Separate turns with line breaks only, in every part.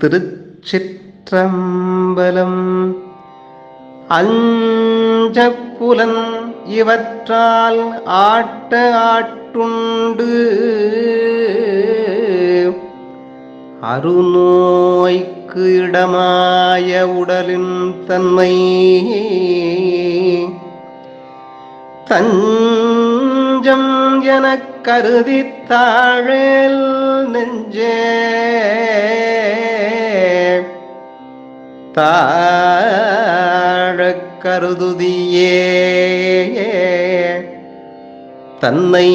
திருச்சிற்றம்பலம். அஞ்சப்புலன் இவற்றால் ஆட்ட ஆட்டுண்டு. அருநோய்க்கு இடமாய உடலின் தன்மை. தஞ்சம் எனக் கருதி தாழேல் நெஞ்சே. தாழக் கருதுதியே தன்னை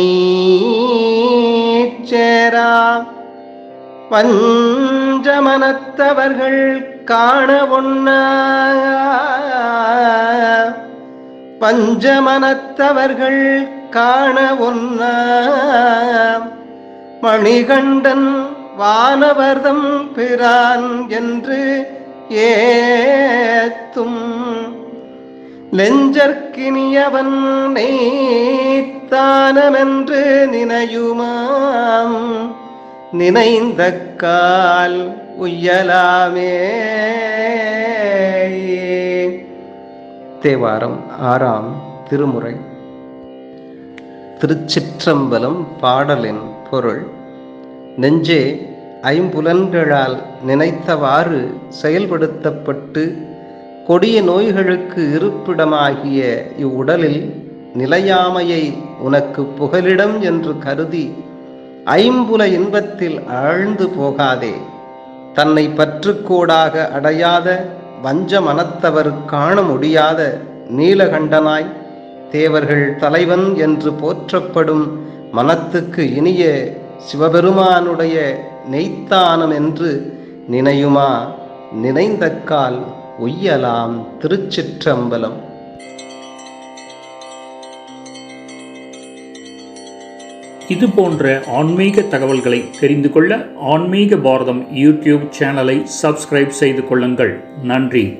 சேரா பஞ்சமனத்தவர்கள் காண ஒண்ண. பஞ்சமனத்தவர்கள் காண ஒன்ன மணிகண்டன் வானவர்தம் பிரான் என்று ஏத்தும் நெஞ்சற்கினியவன் நெய்த்தானமென்று நினையுமாம். நினைந்த கால் உய்யலாமே. தேவாரம் ஆறாம் திருமுறை. திருச்சிற்றம்பலம் பாடலின் பொருள் நெஞ்சே ஐம்புலன்களால் நினைத்தவாறு செயல்படுத்தப்பட்டு கொடிய நோய்களுக்கு இருப்பிடமாகிய இவ்வுடலில் நிலையாமையை உனக்கு புகலிடம் என்று கருதி ஐம்புல இன்பத்தில் ஆழ்ந்து போகாதே. தன்னை பற்றுக்கோடாக அடையாத வஞ்ச மனத்தவர் காண முடியாத நீலகண்டனாய் தேவர்கள் தலைவன் என்று போற்றப்படும் மனத்துக்கு இனிய சிவபெருமானுடைய நெய்த்தானம் என்று நினையுமா? நினைந்தக்கால் உய்யலாம் திருச்சிற்றம்பலம்.
இது போன்ற ஆன்மீக தகவல்களை தெரிந்து கொள்ள ஆன்மீக பாரதம் யூடியூப் சேனலை சப்ஸ்கிரைப் செய்து கொள்ளுங்கள். நன்றி.